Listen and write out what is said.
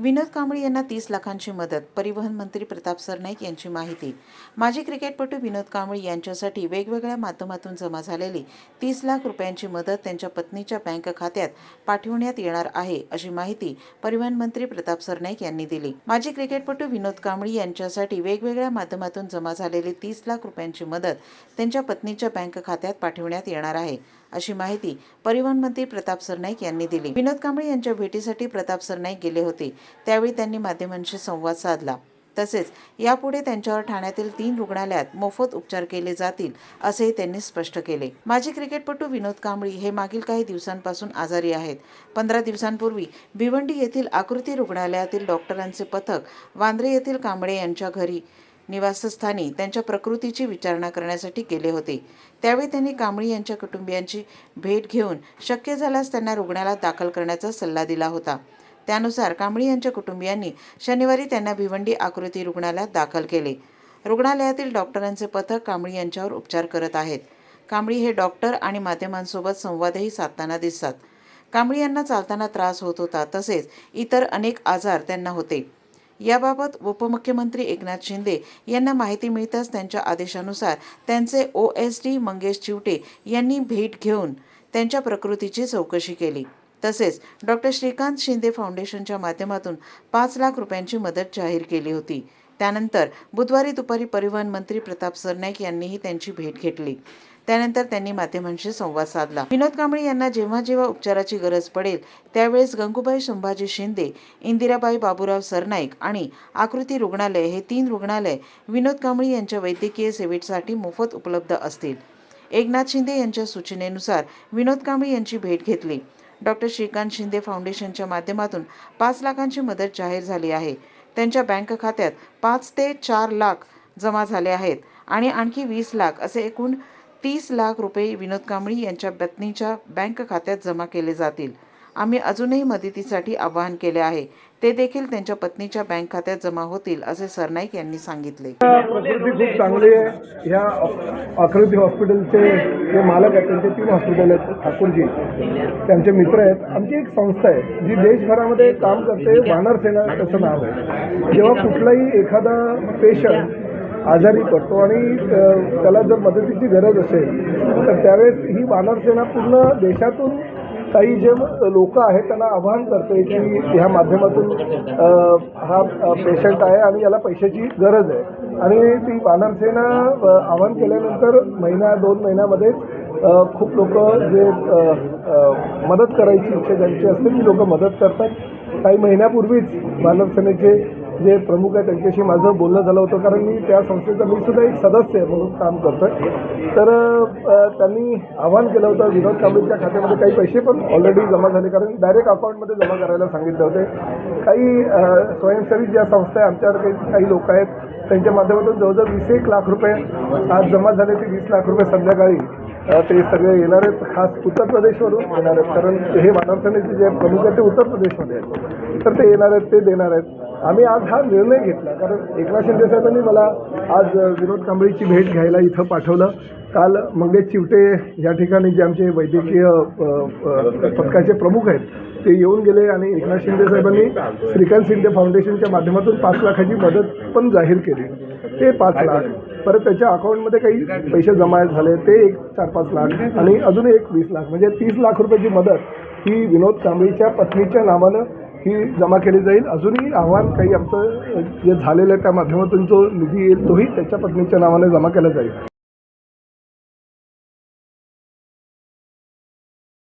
विनोद कांबळी यांना तीस लाखांची मदत परिवहन मंत्री प्रताप सरनाईक यांची माहिती. माजी क्रिकेटपटू विनोद कांबळी यांच्यासाठी वेगवेगळ्या माध्यमातून जमा झालेली तीस लाख रुपयांची मदत त्यांच्या पत्नीच्या बँक खात्यात पाठवण्यात येणार आहे अशी माहिती परिवहन मंत्री प्रताप सरनाईक यांनी दिली. माजी क्रिकेटपटू विनोद कांबळी यांच्यासाठी वेगवेगळ्या माध्यमातून जमा झालेली तीस लाख रुपयांची मदत त्यांच्या पत्नीच्या बँक खात्यात पाठवण्यात येणार आहे. अशी माहिती परिवहन मंत्री प्रताप सरनाईक यांनी दिली. विनोद कांबळे यांच्या भेटीसाठी प्रताप सरनाईक गेले होते. त्यावेळी त्यांनी माध्यमांशी संवाद साधला. तसेच यापुढे त्यांच्यावर ठाण्यातील तीन रुग्णालयात मोफत उपचार केले जातील असेही त्यांनी स्पष्ट केले. माजी क्रिकेटपटू विनोद कांबळी हे मागील काही दिवसांपासून आजारी आहेत. पंधरा दिवसांपूर्वी भिवंडी येथील आकृती रुग्णालयातील डॉक्टरांचे पथक वांद्रे येथील कांबळे यांच्या घरी निवासस्थानी त्यांच्या प्रकृतीची विचारणा करण्यासाठी गेले होते. त्यावेळी त्यांनी कांबळी यांच्या कुटुंबियांची भेट घेऊन शक्य झाल्यास त्यांना रुग्णालयात दाखल करण्याचा सल्ला दिला होता. त्यानुसार कांबळी यांच्या कुटुंबियांनी शनिवारी त्यांना भिवंडी आकृती रुग्णालयात दाखल केले. रुग्णालयातील डॉक्टरांचे पथक कांबळी यांच्यावर उपचार करत आहेत. कांबळी हे डॉक्टर आणि माध्यमांसोबत संवादही साधताना दिसतात. कांबळी यांना चालताना त्रास होत होता तसेच इतर अनेक आजार त्यांना होते. याबाबत उपमुख्यमंत्री एकनाथ शिंदे यांना माहिती मिळताच त्यांच्या आदेशानुसार त्यांचे O S D Mangesh Chivate यांनी भेट घेऊन त्यांच्या प्रकृतीची चौकशी केली. तसेच डॉक्टर श्रीकांत शिंदे फाउंडेशनच्या माध्यमातून पाच लाख रुपयांची मदत जाहीर केली होती. त्यानंतर बुधवारी दुपारी परिवहन मंत्री प्रताप सरनाईक यांनीही त्यांची भेट घेतली. त्यानंतर त्यांनी माध्यमांशी संवाद साधला. विनोद कांबळे यांना जेव्हा जेव्हा उपचाराची गरज पडेल त्यावेळेस गंगूबाई संभाजी शिंदे इंदिराबाई बाबूराव सरनाईक आणि आकृती रुग्णालय हे तीन रुग्णालय विनोद कांबळे यांच्या वैद्यकीय सेवेसाठी मोफत उपलब्ध असतील. एकनाथ शिंदे यांच्या सूचनेनुसार विनोद कांबळे यांची भेट घेतली. डॉक्टर श्रीकांत शिंदे फाउंडेशनच्या माध्यमातून पाच लाखांची मदत जाहीर झाली आहे. त्यांच्या बँक खात्यात पाच ते चार लाख जमा झाले आहेत आणि आणखी वीस लाख असे एकूण तीस लाख रुपये विनोद कांबळी यांच्या पत्नीच्या बँक खात्यात जमा केले जातील. आम्ही अजूनही मदतीसाठी आवाहन केले आहे. ते देखील त्यांच्या पत्नीच्या बँक खात्यात जमा होतील असे सरनाईक यांनी सांगितले. खूप चांगली आहे. ह्या आकृती हॉस्पिटलचे जे मालक आहेत त्यांचे तीन हॉस्पिटल आहेत ठाकूरजी. त्यांचे मित्र आहेत. आमची एक संस्था आहे जी देशभरामध्ये काम करते वानर सेना त्याचं नाव आहे. जेव्हा कुठलाही एखादा पेशंट आजारी पडतो आणि त्याला जर मदतीची गरज असेल तर त्यावेळेस ही वानर सेना पूर्ण देशातून काही जे लोक आहेत त्यांना आवाहन करते की ह्या माध्यमातून हा पेशंट आहे आणि याला पैशाची गरज आहे. आणि ती बानरसेना आव्हान आवाहन केल्यानंतर महिना दोन महिन्यामध्ये खूप लोक जे मदत करायची इच्छा ज्यांची असते ती लोक मदत करतात. काही महिन्यापूर्वीच बानरसेनेचे जे प्रमुख आहे त्यांच्याशी माझं बोलणं झालं होतं. कारण मी त्या संस्थेचा मी सुद्धा एक सदस्य आहे म्हणून काम करतो आहे तर त्यांनी आवाहन केलं होतं विनोद कांबळेच्या खात्यामध्ये काही पैसे पण ऑलरेडी जमा झाले. कारण डायरेक्ट अकाउंटमध्ये जमा करायला सांगितले होते. काही स्वयंसेवी ज्या संस्था आहे आमच्यावर काही काही लोक आहेत त्यांच्या माध्यमातून जवळजवळ वीस एक लाख रुपये आज जमा झाले ते वीस लाख रुपये संध्याकाळी ते सगळे येणार आहेत. खास उत्तर प्रदेशवरून येणार आहेत. कारण हे मानवसेनेचे जे प्रमुख आहेत ते उत्तर प्रदेशमध्ये आहेत. तर ते येणार आहेत ते देणार आहेत. आम्ही आज हा निर्णय घेतला. कारण एकनाथ शिंदे साहेबांनी मला आज विनोद कांबळीची भेट घ्यायला इथं पाठवलं. काल मंगेश चिवटे या ठिकाणी जे आमचे वैद्यकीय पथकाचे प्रमुख आहेत ते येऊन गेले आणि एकनाथ शिंदे साहेबांनी श्रीकांत शिंदे फाउंडेशनच्या माध्यमातून पाच लाखाची मदत पण जाहीर केली. ते पाच लाख. परत त्याच्या अकाउंटमध्ये काही पैसे जमा झाले ते एक चार पाच लाख आणि अजून एक वीस लाख. म्हणजे तीस लाख रुपयाची मदत ही विनोद कांबळीच्या पत्नीच्या नावानं ही जमा केली जाईल. अजूनही आव्हान काही आमचं जे झालेलं आहे त्या माध्यमातून जो निधी येईल तोही त्याच्या पत्नीच्या नावाने जमा केला जाईल.